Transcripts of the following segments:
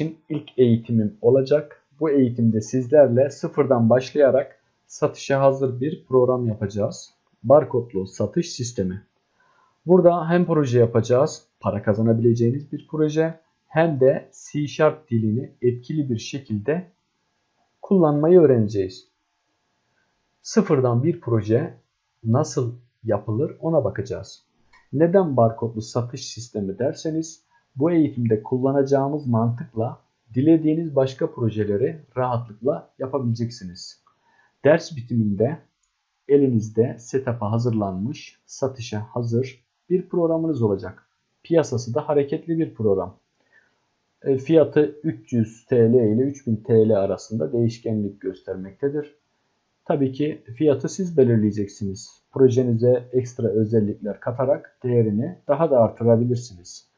için ilk eğitimim olacak. Bu eğitimde sizlerle sıfırdan başlayarak satışa hazır bir program yapacağız. Barkodlu satış sistemi. Burada hem proje yapacağız, para kazanabileceğiniz bir proje, hem de C Sharp dilini etkili bir şekilde kullanmayı öğreneceğiz. Sıfırdan bir proje nasıl yapılır ona bakacağız. Neden barkodlu satış sistemi derseniz bu eğitimde kullanacağımız mantıkla dilediğiniz başka projeleri rahatlıkla yapabileceksiniz. Ders bitiminde elinizde setup'a hazırlanmış, satışa hazır bir programınız olacak. Piyasası da hareketli bir program. E, fiyatı 300 TL ile 3000 TL arasında değişkenlik göstermektedir. Tabii ki fiyatı siz belirleyeceksiniz. Projenize ekstra özellikler katarak değerini daha da artırabilirsiniz.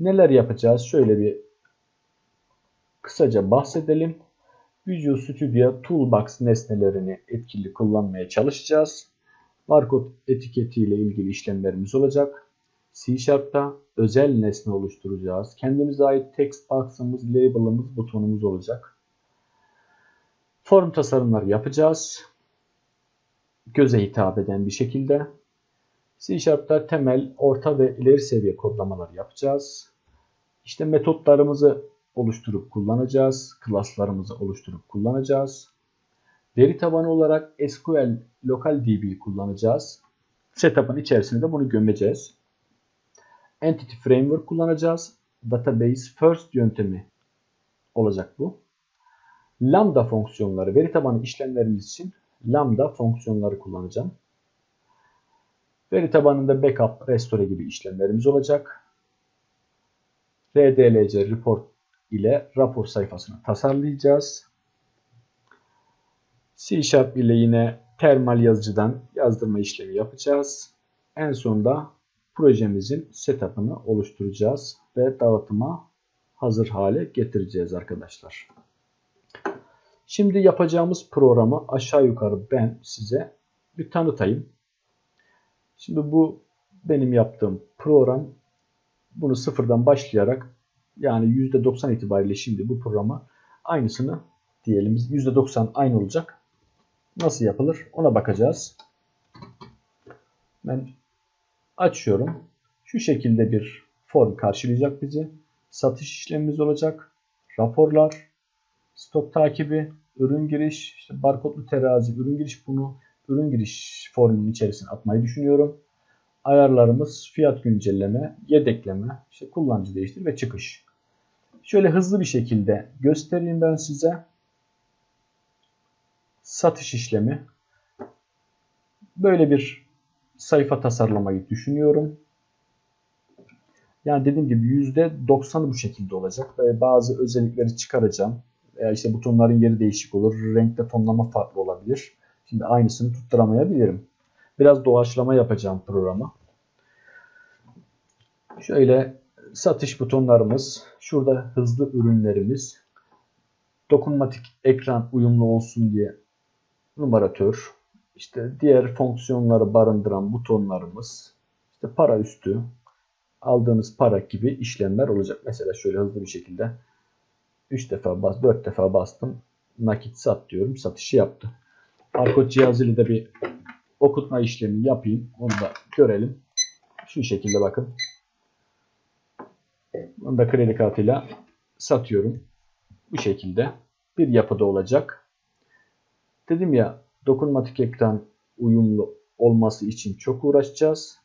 Neler yapacağız? Şöyle bir kısaca bahsedelim. Visual Studio Toolbox nesnelerini etkili kullanmaya çalışacağız. Barkod etiketi ile ilgili işlemlerimiz olacak. C Sharp'ta özel nesne oluşturacağız. Kendimize ait text box'ımız, label'ımız, butonumuz olacak. Form tasarımları yapacağız. Göze hitap eden bir şekilde. C Sharp'ta temel, orta ve ileri seviye kodlamalar yapacağız. İşte metotlarımızı oluşturup kullanacağız. Klaslarımızı oluşturup kullanacağız. Veri tabanı olarak SQL Local DB kullanacağız. Setup'ın içerisinde de bunu gömeceğiz. Entity Framework kullanacağız. Database First yöntemi olacak bu. Lambda fonksiyonları, veri tabanı işlemlerimiz için lambda fonksiyonları kullanacağım. Veri tabanında backup, restore gibi işlemlerimiz olacak. RDLC report ile rapor sayfasını tasarlayacağız. C Sharp ile yine termal yazıcıdan yazdırma işlemi yapacağız. En sonunda projemizin setup'ını oluşturacağız ve dağıtıma hazır hale getireceğiz arkadaşlar. Şimdi yapacağımız programı aşağı yukarı ben size bir tanıtayım. Şimdi bu benim yaptığım program. Bunu sıfırdan başlayarak yani %90 itibariyle şimdi bu programı aynısını diyelim %90 aynı olacak. Nasıl yapılır ona bakacağız. Ben açıyorum. Şu şekilde bir form karşılayacak bizi. Satış işlemimiz olacak. Raporlar, stok takibi, ürün giriş, işte barkodlu terazi, ürün giriş bunu ürün giriş formunun içerisine atmayı düşünüyorum. Ayarlarımız fiyat güncelleme, yedekleme, işte kullanıcı değiştir ve çıkış. Şöyle hızlı bir şekilde göstereyim ben size. Satış işlemi. Böyle bir sayfa tasarlamayı düşünüyorum. Yani dediğim gibi %90'ı bu şekilde olacak. Ve bazı özellikleri çıkaracağım. Veya işte butonların yeri değişik olur. Renkte tonlama farklı olabilir. Şimdi aynısını tutturamayabilirim. Biraz doğaçlama yapacağım programı. Şöyle satış butonlarımız. Şurada hızlı ürünlerimiz. Dokunmatik ekran uyumlu olsun diye numaratör. İşte diğer fonksiyonları barındıran butonlarımız. İşte para üstü, aldığınız para gibi işlemler olacak. Mesela şöyle hızlı bir şekilde 3 defa bas, 4 defa bastım. Nakit sat diyorum. Satışı yaptı. Barkod cihazıyla da bir okutma işlemi yapayım. Onu da görelim. Şu şekilde bakın. Onu da kredi kartıyla satıyorum. Bu şekilde bir yapıda olacak. Dedim ya dokunmatik ekran uyumlu olması için çok uğraşacağız.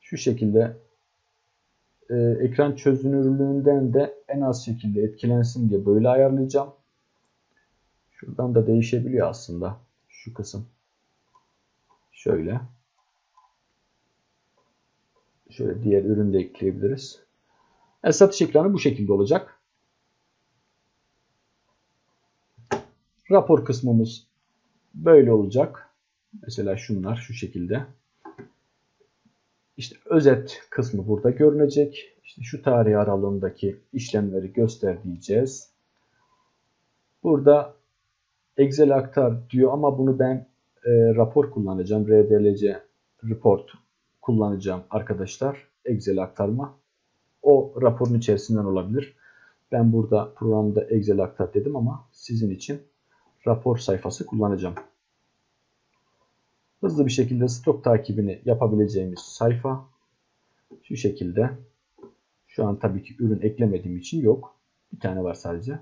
Şu şekilde e, ekran çözünürlüğünden de en az şekilde etkilensin diye böyle ayarlayacağım. Şuradan da değişebiliyor aslında şu kısım. Şöyle. Şöyle diğer ürün de ekleyebiliriz. Yani satış ekranı bu şekilde olacak. Rapor kısmımız böyle olacak. Mesela şunlar şu şekilde. İşte özet kısmı burada görünecek. İşte şu tarih aralığındaki işlemleri göster diyeceğiz. Burada Excel aktar diyor ama bunu ben e, rapor kullanacağım. RDLC report kullanacağım arkadaşlar. Excel aktarma. O raporun içerisinden olabilir. Ben burada programda Excel aktar dedim ama sizin için rapor sayfası kullanacağım. Hızlı bir şekilde stok takibini yapabileceğimiz sayfa. Şu şekilde. Şu an tabii ki ürün eklemediğim için yok. Bir tane var sadece.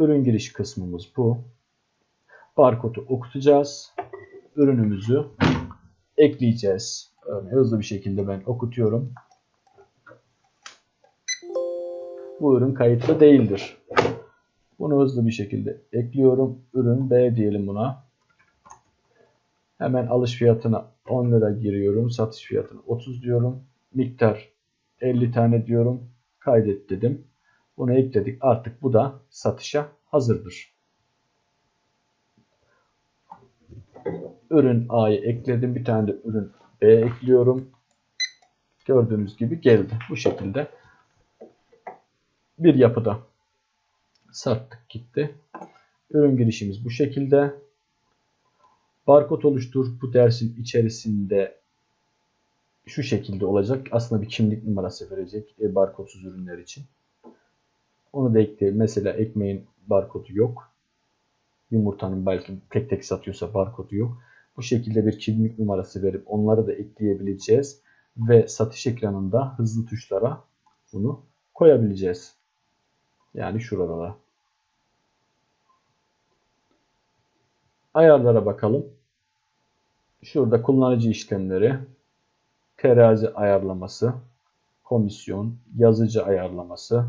Ürün giriş kısmımız bu. Barkodu okutacağız. Ürünümüzü ekleyeceğiz. Örneğin hızlı bir şekilde ben okutuyorum. Bu ürün kayıtlı değildir. Bunu hızlı bir şekilde ekliyorum. Ürün B diyelim buna. Hemen alış fiyatına 10 lira giriyorum. Satış fiyatına 30 diyorum. Miktar 50 tane diyorum. Kaydet dedim. Bunu ekledik. Artık bu da satışa hazırdır. Ürün A'yı ekledim. Bir tane de ürün B ekliyorum. Gördüğünüz gibi geldi. Bu şekilde bir yapıda sattık gitti. Ürün girişimiz bu şekilde. Barkod oluştur. Bu dersin içerisinde şu şekilde olacak. Aslında bir kimlik numarası verecek e, barkodsuz ürünler için. Onu da ekleyelim. Mesela ekmeğin barkodu yok. Yumurtanın belki tek tek satıyorsa barkodu yok. Bu şekilde bir kimlik numarası verip onları da ekleyebileceğiz. Ve satış ekranında hızlı tuşlara bunu koyabileceğiz. Yani şuralara. Ayarlara bakalım. Şurada kullanıcı işlemleri, terazi ayarlaması, komisyon, yazıcı ayarlaması,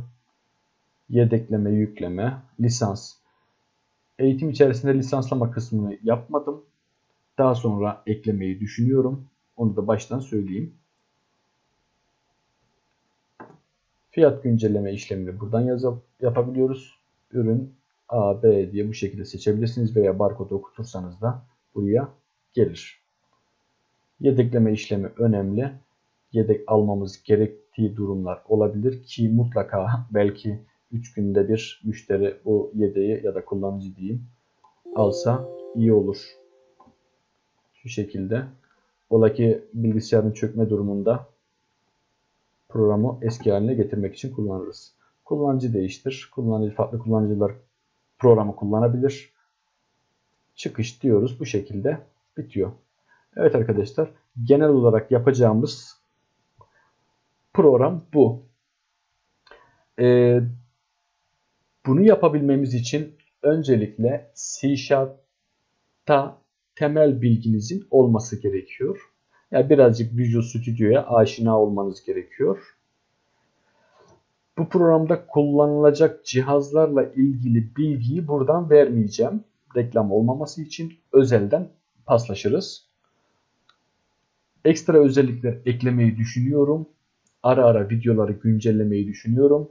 yedekleme, yükleme, lisans. Eğitim içerisinde lisanslama kısmını yapmadım. Daha sonra eklemeyi düşünüyorum. Onu da baştan söyleyeyim. Fiyat güncelleme işlemini buradan yazıp yapabiliyoruz. Ürün A, B diye bu şekilde seçebilirsiniz veya barkodu okutursanız da buraya gelir. Yedekleme işlemi önemli. Yedek almamız gerektiği durumlar olabilir ki mutlaka belki 3 günde bir müşteri bu yedeği ya da kullanıcı diyeyim alsa iyi olur. Şu şekilde. Ola ki bilgisayarın çökme durumunda programı eski haline getirmek için kullanırız. Kullanıcı değiştir. Kullanıcı farklı kullanıcılar programı kullanabilir. Çıkış diyoruz. Bu şekilde bitiyor. Evet arkadaşlar. Genel olarak yapacağımız program bu. Ee, bunu yapabilmemiz için öncelikle C Sharp'ta temel bilginizin olması gerekiyor. Yani birazcık Visual Studio'ya aşina olmanız gerekiyor. Bu programda kullanılacak cihazlarla ilgili bilgiyi buradan vermeyeceğim. Reklam olmaması için özelden paslaşırız. Ekstra özellikler eklemeyi düşünüyorum. Ara ara videoları güncellemeyi düşünüyorum.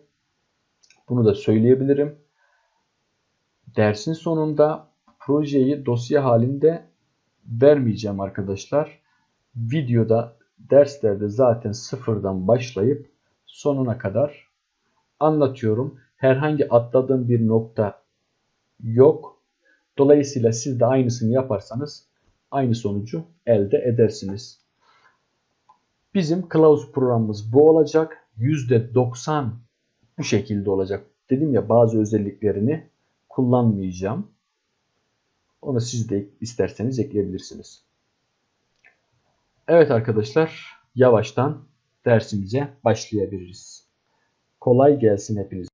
Bunu da söyleyebilirim. Dersin sonunda projeyi dosya halinde vermeyeceğim arkadaşlar. Videoda derslerde zaten sıfırdan başlayıp sonuna kadar anlatıyorum. Herhangi atladığım bir nokta yok. Dolayısıyla siz de aynısını yaparsanız aynı sonucu elde edersiniz. Bizim kılavuz programımız bu olacak. %90 bu şekilde olacak. Dedim ya bazı özelliklerini kullanmayacağım. Onu siz de isterseniz ekleyebilirsiniz. Evet arkadaşlar yavaştan dersimize başlayabiliriz. Kolay gelsin hepinize.